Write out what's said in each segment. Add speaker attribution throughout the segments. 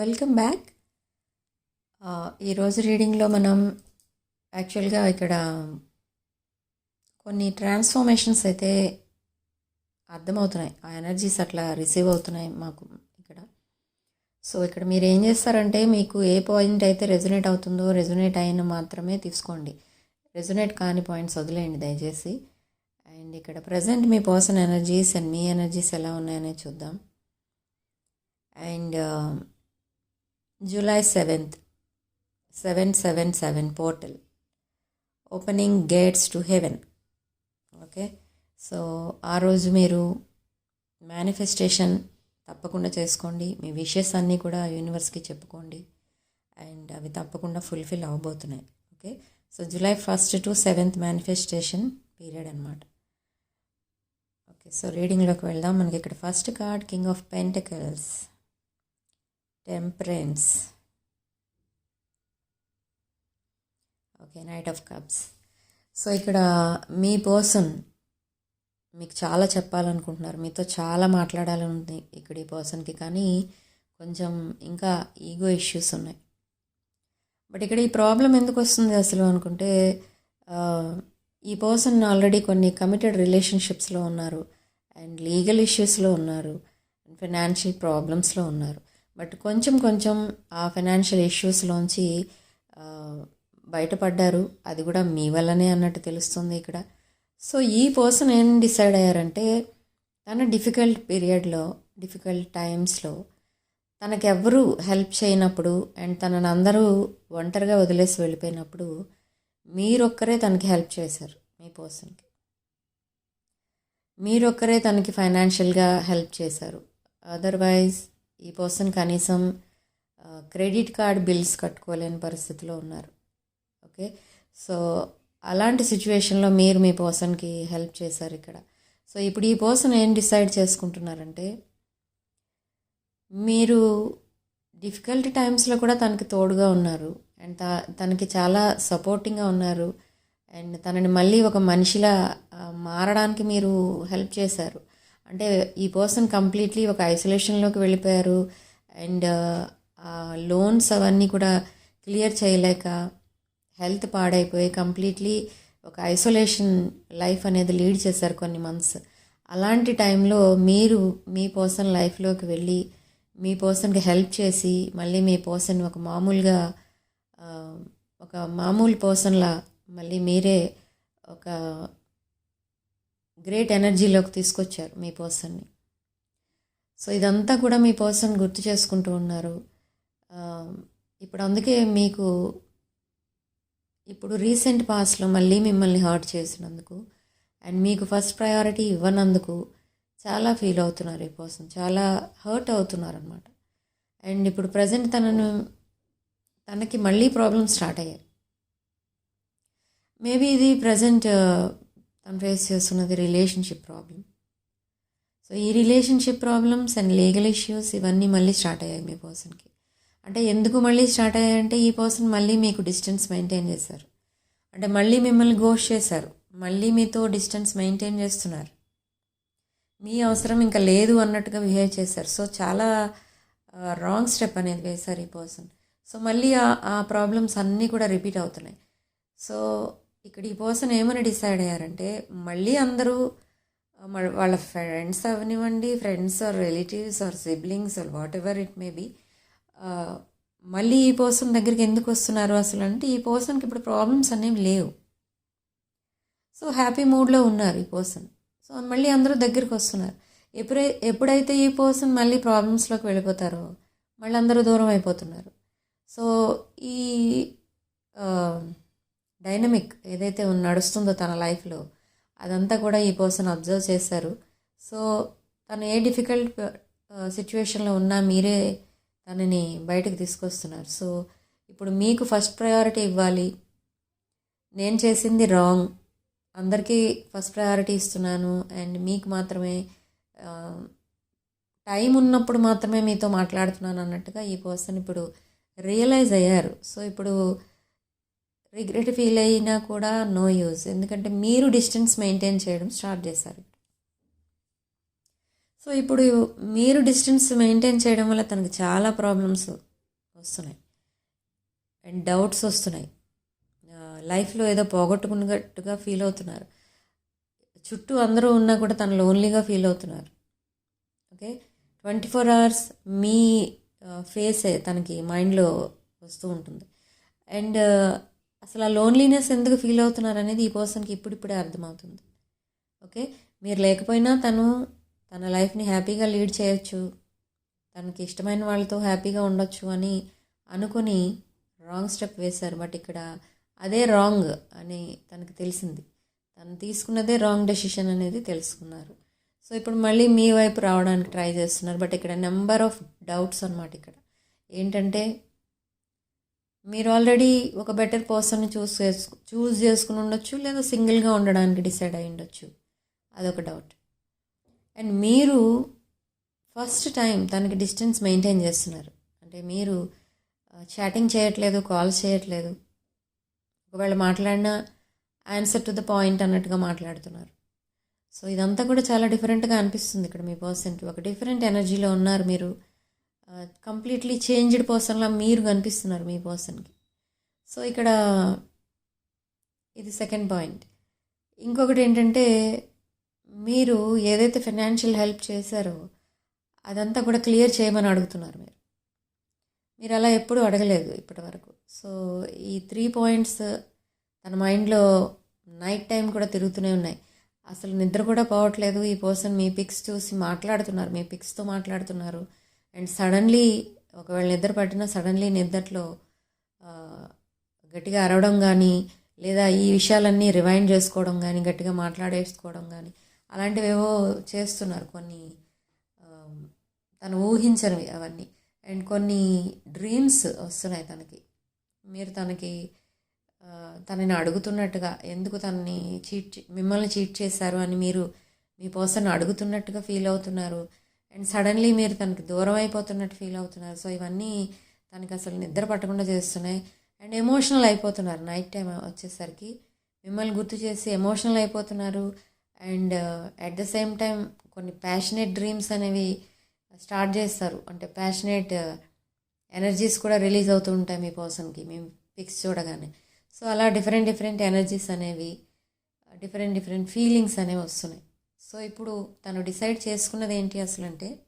Speaker 1: Welcome back. ఈరోజు రీడింగ్లో మనం యాక్చువల్గా ఇక్కడ కొన్ని ట్రాన్స్ఫర్మేషన్స్ అయితే అర్థమవుతున్నాయి. ఆ ఎనర్జీస్ అట్లా రిసీవ్ అవుతున్నాయి మాకు ఇక్కడ. సో ఇక్కడ మీరు ఏం చేస్తారంటే మీకు ఏ పాయింట్ అయితే రెజొనేట్ అవుతుందో రెజొనేట్ అయిన మాత్రమే తీసుకోండి. రెజొనేట్ కాని పాయింట్స్ వదిలేయండి దయచేసి. అండ్ ఇక్కడ ప్రజెంట్ మీ పర్సన్ ఎనర్జీస్ అండ్ మీ ఎనర్జీస్ ఎలా ఉన్నాయనే చూద్దాం. And July seventh seven seven seven portal opening gates to heaven okay so ఆ రోజు మీరు మేనిఫెస్టేషన్ తప్పకుండా చేసుకోండి. మీ విషెస్ అన్నీ కూడా యూనివర్స్కి చెప్పుకోండి. అండ్ అవి తప్పకుండా fulfil అవబోతున్నాయి. Okay so July first to seventh manifestation period అనమాట ఓకే సో రీడింగ్లోకి వెళ్దాం. మనకి ఇక్కడ first card king of pentacles temperance. Okay knight of cups so ఇక్కడ మీ పర్సన్ మీకు చాలా చెప్పాలనుకుంటున్నారు. మీతో చాలా మాట్లాడాలని ఉంది ఇక్కడ ఈ పర్సన్కి కానీ కొంచెం ఇంకా ఈగో ఇష్యూస్ ఉన్నాయి. బట్ ఇక్కడ ఈ ప్రాబ్లం ఎందుకు వస్తుంది అసలు అనుకుంటే ఈ పర్సన్ ఆల్రెడీ కొన్ని కమిటెడ్ రిలేషన్షిప్స్లో ఉన్నారు. అండ్ లీగల్ ఇష్యూస్లో ఉన్నారు. అండ్ ఫినాన్షియల్ ప్రాబ్లమ్స్లో ఉన్నారు. బట్ కొంచెం కొంచెం ఆ ఫైనాన్షియల్ ఇష్యూస్లోంచి బయటపడ్డారు. అది కూడా మీ వల్లనే అన్నట్టు తెలుస్తుంది ఇక్కడ. సో ఈ పర్సన్ ఏం డిసైడ్ అయ్యారంటే తన డిఫికల్ట్ పీరియడ్లో డిఫికల్ట్ టైమ్స్లో తనకెవ్వరూ హెల్ప్ చేయనప్పుడు అండ్ తనని అందరూ ఒంటరిగా వదిలేసి వెళ్ళిపోయినప్పుడు మీరొక్కరే తనకి హెల్ప్ చేశారు మీ పర్సన్కి. మీరొక్కరే తనకి ఫైనాన్షియల్గా హెల్ప్ చేశారు. అదర్వైజ్ ఈ పర్సన్ కనీసం క్రెడిట్ కార్డ్ బిల్స్ కట్టుకోలేని పరిస్థితిలో ఉన్నారు. ఓకే సో అలాంటి సిచ్యువేషన్లో మీరు మీ పర్సన్కి హెల్ప్ చేశారు ఇక్కడ. సో ఇప్పుడు ఈ పర్సన్ ఏం డిసైడ్ చేసుకుంటున్నారంటే మీరు డిఫికల్ట్ టైమ్స్లో కూడా తనకి తోడుగా ఉన్నారు. అండ్ త తనకి చాలా సపోర్టింగ్గా ఉన్నారు. అండ్ తనని మళ్ళీ ఒక మనిషిలా మారడానికి మీరు హెల్ప్ చేశారు. అంటే ఈ పర్సన్ కంప్లీట్లీ ఒక ఐసోలేషన్లోకి వెళ్ళిపోయారు. అండ్ లోన్స్ అవన్నీ కూడా క్లియర్ చేయలేక హెల్త్ పాడైపోయి కంప్లీట్లీ ఒక ఐసోలేషన్ లైఫ్ అనేది లీడ్ చేశారు కొన్ని మంత్స్. అలాంటి టైంలో మీరు మీ పర్సన్ లైఫ్లోకి వెళ్ళి మీ పర్సన్కి హెల్ప్ చేసి మళ్ళీ మీ పర్సన్ ఒక మామూలుగా ఒక మామూలు పర్సన్లా మళ్ళీ మీరే ఒక గ్రేట్ ఎనర్జీలోకి తీసుకొచ్చారు మీ పర్సన్ని సో ఇదంతా కూడా మీ పర్సన్ గుర్తు చేసుకుంటూ ఉన్నారు. Um, ఇప్పుడు అందుకే మీకు ఇప్పుడు రీసెంట్ పాస్ట్లో మళ్ళీ మిమ్మల్ని హర్ట్ చేసినందుకు అండ్ మీకు ఫస్ట్ ప్రయారిటీ ఇవ్వనందుకు చాలా ఫీల్ అవుతున్నారు ఈ పర్సన్ చాలా హర్ట్ అవుతున్నారు అనమాట అండ్ ఇప్పుడు ప్రజెంట్ తనను తనకి మళ్ళీ ప్రాబ్లమ్ స్టార్ట్ అయ్యాయి. మేబీ ఇది ప్రజెంట్ తను ఫేస్ చేస్తున్నది రిలేషన్షిప్ ప్రాబ్లం సో ఈ relationship problems and legal issues ఇవన్నీ మళ్ళీ స్టార్ట్ అయ్యాయి మీ పర్సన్కి అంటే ఎందుకు మళ్ళీ స్టార్ట్ అయ్యాయంటే ఈ పర్సన్ మళ్ళీ మీకు డిస్టెన్స్ మెయింటైన్ చేశారు. అంటే మళ్ళీ మిమ్మల్ని గోష్ చేశారు. మళ్ళీ మీతో డిస్టెన్స్ మెయింటైన్ చేస్తున్నారు. మీ అవసరం ఇంకా లేదు అన్నట్టుగా బిహేవ్ చేశారు. సో చాలా రాంగ్ స్టెప్ అనేది వేశారు ఈ పర్సన్ సో మళ్ళీ ఆ ప్రాబ్లమ్స్ అన్నీ కూడా రిపీట్ అవుతున్నాయి. సో ఇక్కడ ఈ పర్సన్ ఏమని డిసైడ్ అయ్యారంటే మళ్ళీ అందరూ వాళ్ళ ఫ్రెండ్స్ అవనివ్వండి friends or relatives or siblings or whatever it may be మళ్ళీ ఈ పర్సన్ దగ్గరికి ఎందుకు వస్తున్నారు అసలు అంటే ఈ పర్సన్కి ఇప్పుడు ప్రాబ్లమ్స్ అనేవి లేవు. సో హ్యాపీ మూడ్లో ఉన్నారు ఈ పర్సన్ సో మళ్ళీ అందరూ దగ్గరికి వస్తున్నారు. ఎప్పుడై ఎప్పుడైతే ఈ పర్సన్ మళ్ళీ ప్రాబ్లమ్స్లోకి వెళ్ళిపోతారో మళ్ళీ అందరూ దూరం అయిపోతున్నారు. సో ఈ డైనమిక్ ఏదైతే నడుస్తుందో తన లైఫ్లో అదంతా కూడా ఈ పర్సన్ అబ్జర్వ్ చేశారు. సో తను ఏ డిఫికల్ట్ సిచ్యువేషన్లో ఉన్నా మీరే తనని బయటకు తీసుకొస్తున్నారు. సో ఇప్పుడు మీకు ఫస్ట్ ప్రయారిటీ ఇవ్వాలి. నేను చేసింది రాంగ్. అందరికీ ఫస్ట్ ప్రయారిటీ ఇస్తున్నాను. అండ్ మీకు మాత్రమే టైం ఉన్నప్పుడు మాత్రమే మీతో మాట్లాడుతున్నాను అన్నట్టుగా ఈ పర్సన్ ఇప్పుడు రియలైజ్ అయ్యారు. సో ఇప్పుడు రిగ్రెట్ ఫీల్ అయినా కూడా నో యూజ్ ఎందుకంటే మీరు డిస్టెన్స్ మెయింటైన్ చేయడం స్టార్ట్ చేశారు. సో ఇప్పుడు మీరు డిస్టెన్స్ మెయింటైన్ చేయడం వల్ల తనకు చాలా ప్రాబ్లమ్స్ వస్తున్నాయి. అండ్ డౌట్స్ వస్తున్నాయి. లైఫ్లో ఏదో పోగొట్టుకున్నట్టుగా ఫీల్ అవుతున్నారు. చుట్టూ అందరూ ఉన్నా కూడా తను లోన్లీగా ఫీల్ అవుతున్నారు. ఓకే ట్వంటీ ఫోర్ అవర్స్ మీ ఫేసే తనకి మైండ్లో వస్తూ ఉంటుంది. అండ్ అసలు ఆ లోన్లీనెస్ ఎందుకు ఫీల్ అవుతున్నారు అనేది ఈ పర్సన్కి ఇప్పుడిప్పుడే అర్థమవుతుంది. ఓకే మీరు లేకపోయినా తను తన లైఫ్ని హ్యాపీగా లీడ్ చేయొచ్చు. తనకి ఇష్టమైన వాళ్ళతో హ్యాపీగా ఉండొచ్చు అని అనుకుని రాంగ్ స్టెప్ వేశారు. బట్ ఇక్కడ అదే రాంగ్ అని తనకు తెలిసింది. తను తీసుకున్నదే రాంగ్ డెసిషన్ అనేది తెలుసుకున్నారు. సో ఇప్పుడు మళ్ళీ మీ వైపు రావడానికి ట్రై చేస్తున్నారు. బట్ ఇక్కడ నెంబర్ ఆఫ్ డౌట్స్ అనమాట ఇక్కడ. ఏంటంటే మీరు ఆల్రెడీ ఒక బెటర్ పర్సన్ చూస్ చేసుకు చూస్ చేసుకుని ఉండొచ్చు లేదా సింగిల్గా ఉండడానికి డిసైడ్ అయి ఉండొచ్చు. అదొక డౌట్. అండ్ మీరు ఫస్ట్ టైం తనకి డిస్టెన్స్ మెయింటైన్ చేస్తున్నారు. అంటే మీరు చాటింగ్ చేయట్లేదు కాల్ చేయట్లేదు. ఒకవేళ మాట్లాడినా ఆన్సర్ టు ద పాయింట్ అన్నట్టుగా మాట్లాడుతున్నారు. సో ఇదంతా కూడా చాలా డిఫరెంట్గా అనిపిస్తుంది ఇక్కడ మీ పర్సన్కి. ఒక డిఫరెంట్ ఎనర్జీలో ఉన్నారు మీరు. కంప్లీట్లీ చేంజ్డ్ పర్సన్లా మీరు కనిపిస్తున్నారు మీ పర్సన్కి సో ఇక్కడ ఇది సెకండ్ పాయింట్ ఇంకొకటి ఏంటంటే మీరు ఏదైతే ఫైనాన్షియల్ హెల్ప్ చేశారో అదంతా కూడా క్లియర్ చేయమని అడుగుతున్నారు మీరు. మీరు అలా ఎప్పుడూ అడగలేదు ఇప్పటి వరకు. సో ఈ త్రీ పాయింట్స్ తన మైండ్లో నైట్ టైం కూడా తిరుగుతూనే ఉన్నాయి. అసలు నిద్ర కూడా పోవట్లేదు. ఈ పర్సన్ మీ పిక్స్ చూసి మాట్లాడుతున్నారు మీ పిక్స్తో మాట్లాడుతున్నారు. అండ్ సడన్లీ ఒకవేళ నిద్ర పట్టినా సడన్లీ నిద్రలో గట్టిగా అరవడం కానీ లేదా ఈ విషయాలన్నీ రివైండ్ చేసుకోవడం కానీ గట్టిగా మాట్లాడేసుకోవడం కానీ అలాంటివేవో చేస్తున్నారు కొన్ని తను ఊహించనివి అవన్నీ. అండ్ కొన్ని డ్రీమ్స్ వస్తున్నాయి తనకి. మీరు తనకి తనని అడుగుతున్నట్టుగా ఎందుకు తనని చీట్ మిమ్మల్ని చీట్ చేశారు అని మీరు మీ పర్సన్ అడుగుతున్నట్టుగా ఫీల్ అవుతున్నారు? అండ్ సడన్లీ మీరు తనకి దూరం అయిపోతున్నట్టు ఫీల్ అవుతున్నారు. సో ఇవన్నీ తనకి అసలు నిద్ర పట్టకుండా చేస్తున్నాయి. అండ్ ఎమోషనల్ అయిపోతున్నారు. నైట్ టైం వచ్చేసరికి మిమ్మల్ని గుర్తు చేసి ఎమోషనల్ అయిపోతున్నారు. And at the same time కొన్ని ప్యాషనేట్ డ్రీమ్స్ అనేవి స్టార్ట్ చేస్తారు. అంటే ప్యాషనేట్ ఎనర్జీస్ uh, కూడా రిలీజ్ అవుతూ ఉంటాయి మీ పర్సన్కి మేము పిక్స్ చూడగానే. సో అలా డిఫరెంట్ డిఫరెంట్ ఎనర్జీస్ అనేవి డిఫరెంట్ డిఫరెంట్ ఫీలింగ్స్ అనేవి వస్తున్నాయి. సో ఇప్పుడు తను డిసైడ్ చేసుకున్నది ఏంటి అసలు అంటే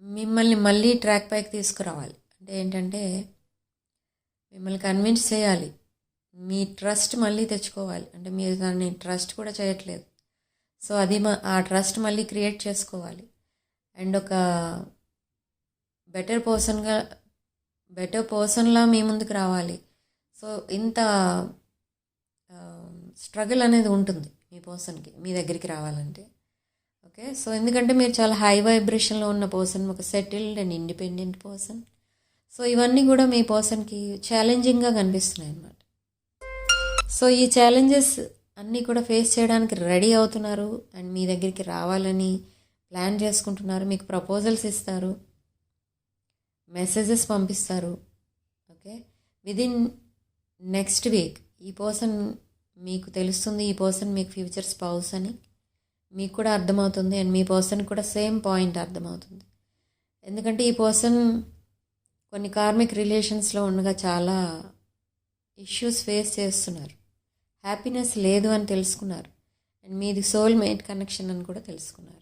Speaker 1: మిమ్మల్ని మళ్ళీ ట్రాక్ పైకి తీసుకురావాలి. అంటే ఏంటంటే మిమ్మల్ని కన్విన్స్ చేయాలి. మీ ట్రస్ట్ మళ్ళీ తెచ్చుకోవాలి. అంటే మీరు దాన్ని ట్రస్ట్ కూడా చేయట్లేదు. సో అది మా ఆ ట్రస్ట్ మళ్ళీ క్రియేట్ చేసుకోవాలి. అండ్ ఒక బెటర్ పర్సన్గా బెటర్ పర్సన్లా మీ ముందుకు రావాలి. సో ఇంత స్ట్రగుల్ అనేది ఉంటుంది మీ పర్సన్కి మీ దగ్గరికి రావాలంటే. ఓకే సో ఎందుకంటే మీరు చాలా హై వైబ్రేషన్లో ఉన్న పర్సన్ ఒక settled and independent person so ఇవన్నీ కూడా మీ పర్సన్కి ఛాలెంజింగ్గా కనిపిస్తున్నాయి అన్నమాట. సో ఈ ఛాలెంజెస్ అన్నీ కూడా ఫేస్ చేయడానికి రెడీ అవుతున్నారు అండ్ మీ దగ్గరికి రావాలని ప్లాన్ చేసుకుంటున్నారు. మీకు ప్రపోజల్స్ ఇస్తారు. మెసేజెస్ పంపిస్తారు. ఓకే విదిన్ నెక్స్ట్ వీక్ ఈ పర్సన్ మీకు తెలుస్తుంది ఈ పర్సన్ మీకు ఫ్యూచర్ స్పౌస్ అని. మీకు కూడా అర్థమవుతుంది అండ్ మీ పర్సన్ కూడా సేమ్ పాయింట్ అర్థమవుతుంది. ఎందుకంటే ఈ పర్సన్ కొన్ని కార్మిక్ రిలేషన్స్లో ఉండగా చాలా ఇష్యూస్ ఫేస్ చేస్తున్నారు. హ్యాపీనెస్ లేదు అని తెలుసుకున్నారు. అండ్ మీది సోల్ మేట్ కనెక్షన్ అని కూడా తెలుసుకున్నారు.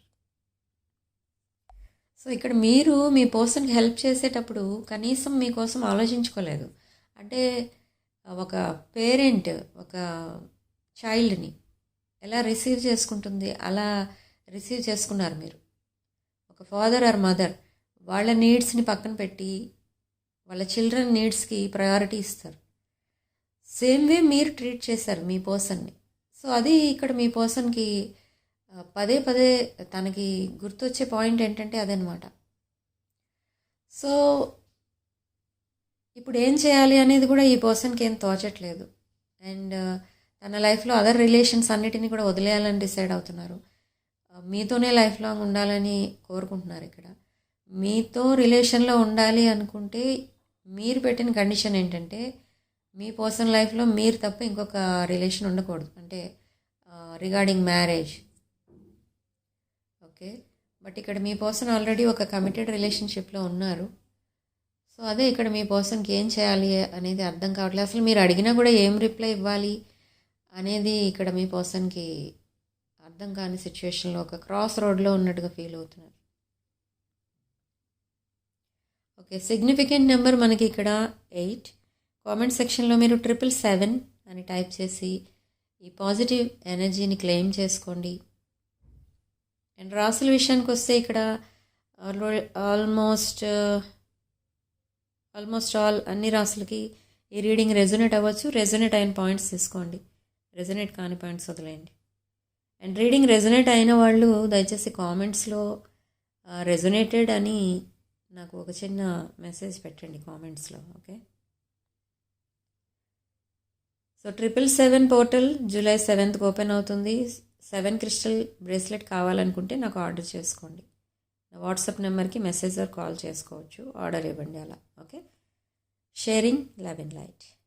Speaker 1: సో ఇక్కడ మీరు మీ పర్సన్కి హెల్ప్ చేసేటప్పుడు కనీసం మీకోసం ఆలోచించుకోలేదు. అంటే ఒక పేరెంట్ ఒక చైల్డ్ని ఎలా రిసీవ్ చేసుకుంటుంది అలా రిసీవ్ చేసుకున్నారు మీరు. ఒక ఫాదర్ ఆర్ మదర్ వాళ్ళ నీడ్స్ని పక్కన పెట్టి వాళ్ళ చిల్డ్రన్ నీడ్స్కి ప్రయారిటీ ఇస్తారు. సేమ్ వే మీరు ట్రీట్ చేశారు మీ పర్సన్ని. సో అది ఇక్కడ మీ పర్సన్కి పదే పదే తనకి గుర్తొచ్చే పాయింట్ ఏంటంటే అదనమాట సో ఇప్పుడు ఏం చేయాలి అనేది కూడా ఈ పర్సన్కి ఏం తోచట్లేదు. అండ్ తన లైఫ్లో అదర్ రిలేషన్స్ అన్నిటినీ కూడా వదిలేయాలని డిసైడ్ అవుతున్నారు. మీతోనే లైఫ్ లాంగ్ ఉండాలని కోరుకుంటున్నారు ఇక్కడ. మీతో రిలేషన్లో ఉండాలి అనుకుంటే మీరు పెట్టిన కండిషన్ ఏంటంటే మీ పర్సనల్ లైఫ్లో మీరు తప్ప ఇంకొక రిలేషన్ ఉండకూడదు. అంటే రిగార్డింగ్ మ్యారేజ్. ఓకే? బట్ ఇక్కడ మీ పర్సన్ ఆల్రెడీ ఒక కమిటెడ్ రిలేషన్షిప్లో ఉన్నారు. సో అదే ఇక్కడ మీ పర్సన్కి ఏం చేయాలి అనేది అర్థం కావట్లేదు. అసలు మీరు అడిగినా కూడా ఏం రిప్లై ఇవ్వాలి అనేది ఇక్కడ మీ పర్సన్కి అర్థం కాని సిచ్యువేషన్లో ఒక క్రాస్ రోడ్లో ఉన్నట్టుగా ఫీల్ అవుతున్నారు. ఓకే సిగ్నిఫికెంట్ నెంబర్ మనకి ఇక్కడ ఎయిట్ కామెంట్ సెక్షన్లో మీరు ట్రిపుల్ సెవెన్ అని టైప్ చేసి ఈ పాజిటివ్ ఎనర్జీని క్లెయిమ్ చేసుకోండి. అండ్ రాసుల విషయానికి వస్తే ఇక్కడ uh, ఆల్మోస్ట్ ఆల్మోస్ట్ ఆల్ అన్ని రాసులకి ఈ రీడింగ్ రెజొనేట్ అవ్వచ్చు. రెజొనేట్ అయిన పాయింట్స్ తీసుకోండి. రెజొనేట్ కాని పాయింట్స్ వదిలేయండి. అండ్ రీడింగ్ రెజొనేట్ అయిన వాళ్ళు దయచేసి కామెంట్స్లో రెజొనేటెడ్ అని నాకు ఒక చిన్న మెసేజ్ పెట్టండి కామెంట్స్లో okay? So triple seven portal July సెవెంత్కి open అవుతుంది. సెవెన్ క్రిస్టల్ బ్రేస్లెట్ కావాలనుకుంటే నాకు ఆర్డర్ చేసుకోండి. వాట్సాప్ నెంబర్కి మెసేజ్ ఆర్ కాల్ చేసుకోవచ్చు. ఆర్డర్ ఇవ్వండి అలా. ఓకే? Sharing eleven light.